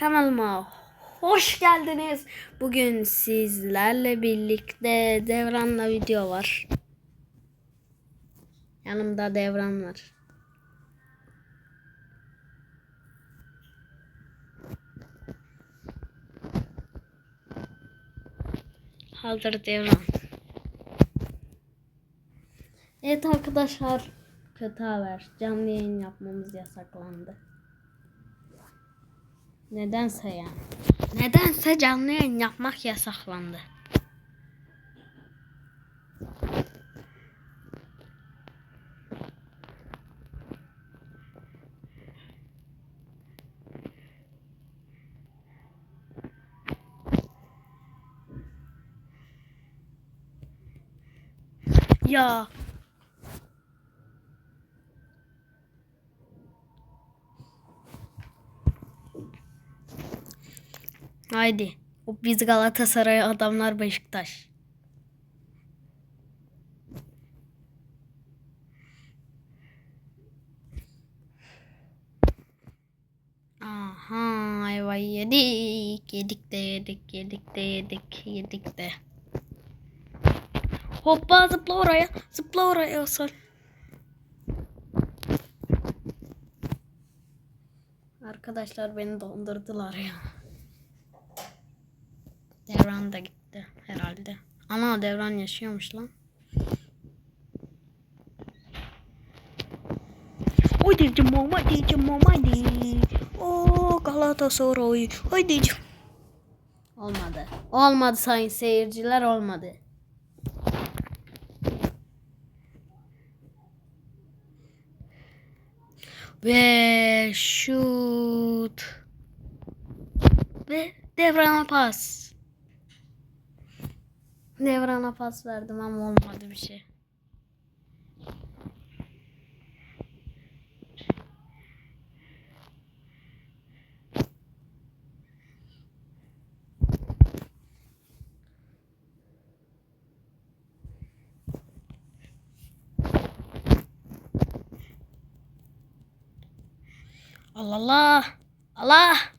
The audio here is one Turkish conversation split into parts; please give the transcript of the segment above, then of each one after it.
kanalıma hoş geldiniz. Bugün sizlerle birlikte Devran'la video var. Yanımda Devran var. Haldır Devran. Evet arkadaşlar kötü haber. Canlı yayın yapmamız yasaklandı. Nedense ya. Nedense canlı yayın yapmak yasaklandı. Ya Haydi. O biz Galatasaray adamlar Beşiktaş. Aha ayvayı yedik. Yedik de yedik. Yedik de yedik. Yedik de. Hoppa zıpla oraya. Zıpla oraya Hasan. Arkadaşlar beni dondurdular ya. Devran da gitti herhalde. Ana Devran yaşıyormuş lan. Haydi cimom, haydi cimom, haydi. Oo Galatasaray, haydi cim- Olmadı. Olmadı sayın seyirciler olmadı. Ve şut. Ve devrana pas. Devrana pas verdim ama olmadı bir şey. Allah Allah. Allah.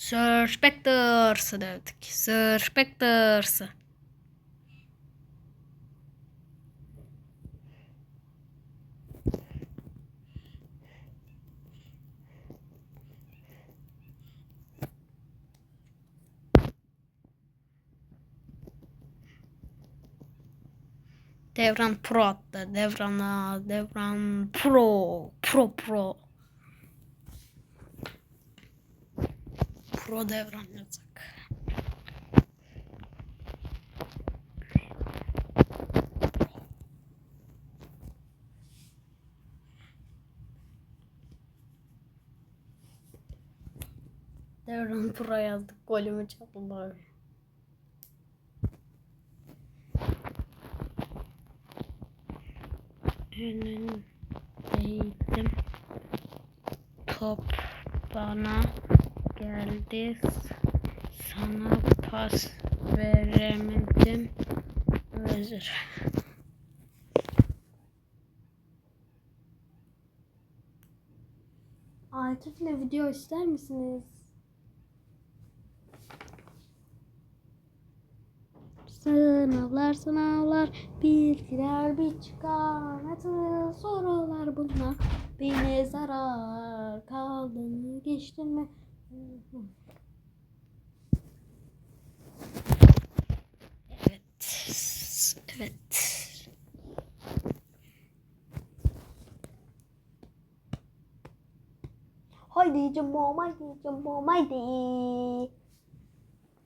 Sir Spectre'sı dövdük. Sir Spectre'sı. Devran Pro attı. Devran'a Devran Pro. Pro Pro. Pro Devran yazacak. Devran Pro yazdık. Golümü çaldılar. önündeydim. Top bana geldi. Sana pas veremedim. Özür. Akif'le video ister misiniz? Sınavlar sınavlar bilgiler bir çıkar nasıl sorular bunlar beni zarar kaldı mı geçtin mi Evet. Evet. Haydi cimom haydi cimom haydi.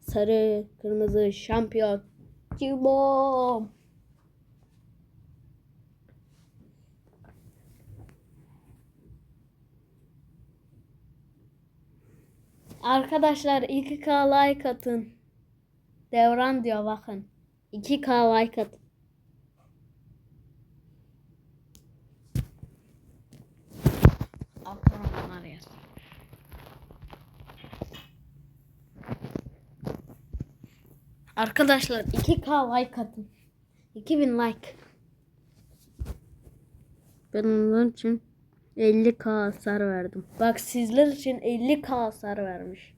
Sarı kırmızı şampiyon. Cimom Arkadaşlar 2K like atın. Devran diyor bakın. 2K like atın. Arkadaşlar 2K like atın. 2000 like. Ben onun için 50k hasar verdim. Bak sizler için 50k hasar vermiş.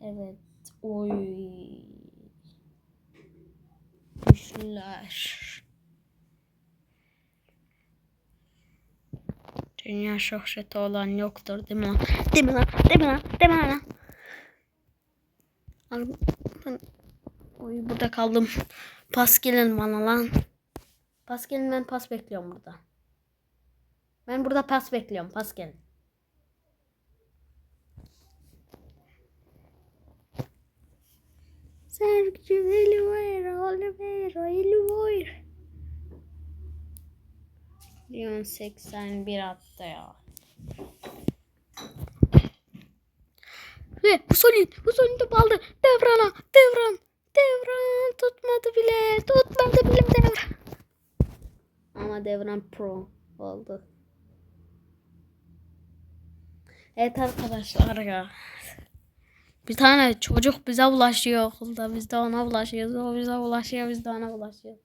Evet. Oy. Güçlüler. Dünya şöhreti olan yoktur değil mi lan? Değil mi lan? Değil mi lan? Değil mi lan? Oy burada kaldım. Pas gelin bana lan. Pas gelin ben pas bekliyorum burada. Ben burada pas bekliyorum. Pas gelin. Sergio Oliveira, Oliveira, Oliveira. Leon 81 attı ya. Ve Hussein, Hussein top aldı. Devran'a, devran, devran tutmadı bile, tutmadı bile devran. Ama devran pro oldu. Evet arkadaşlar ya. Bir tane çocuk bize ulaşıyor okulda. Biz de ona ulaşıyoruz. O bize ulaşıyor. Biz de ona ulaşıyoruz.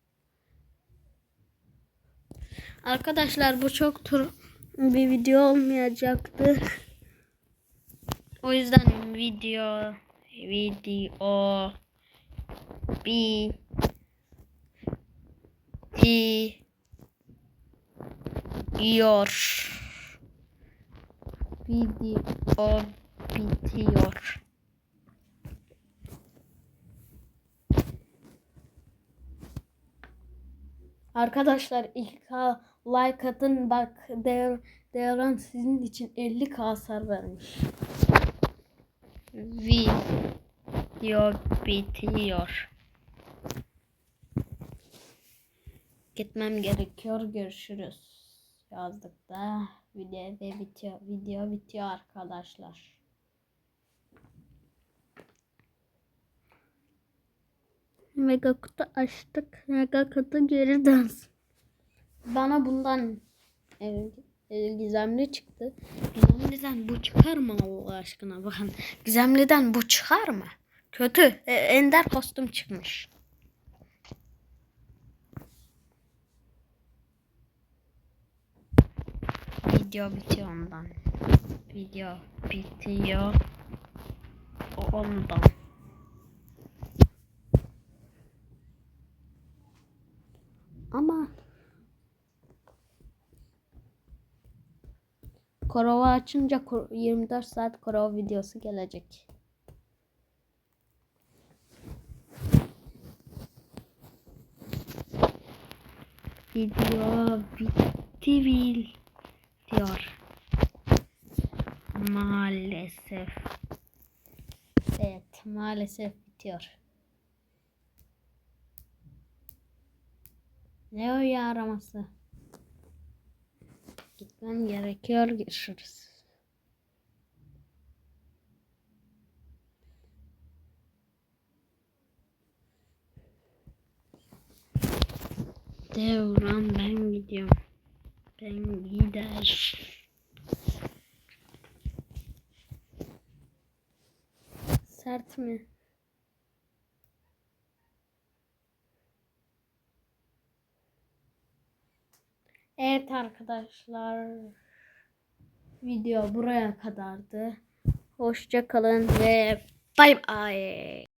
Arkadaşlar bu çok tur bir video olmayacaktı. O yüzden video video bir bitiyor. Video bitiyor. Arkadaşlar ilk like atın bak Dev, Devran sizin için 50 hasar vermiş. Video bitiyor. Gitmem gerekiyor. Görüşürüz. Yazdık da video ve bitiyor. Video bitiyor arkadaşlar. Mega kutu açtık. Mega kutu geri dönsün. Bana bundan e, e, gizemli çıktı. Gizemliden bu çıkar mı Allah aşkına? Bakın gizemliden bu çıkar mı? Kötü. E, ender kostüm çıkmış. Video bitiyor ondan. Video bitiyor. Ondan. Ama Korova açınca kor- 24 saat Korova videosu gelecek. Video bitti bil diyor. Maalesef. Evet, maalesef bitiyor. Ne o ya araması? Gitmem gerekiyor. Görüşürüz. Devran ben gidiyorum. Ben gider. Sert mi? Evet arkadaşlar. Video buraya kadardı. Hoşça kalın ve bay bay.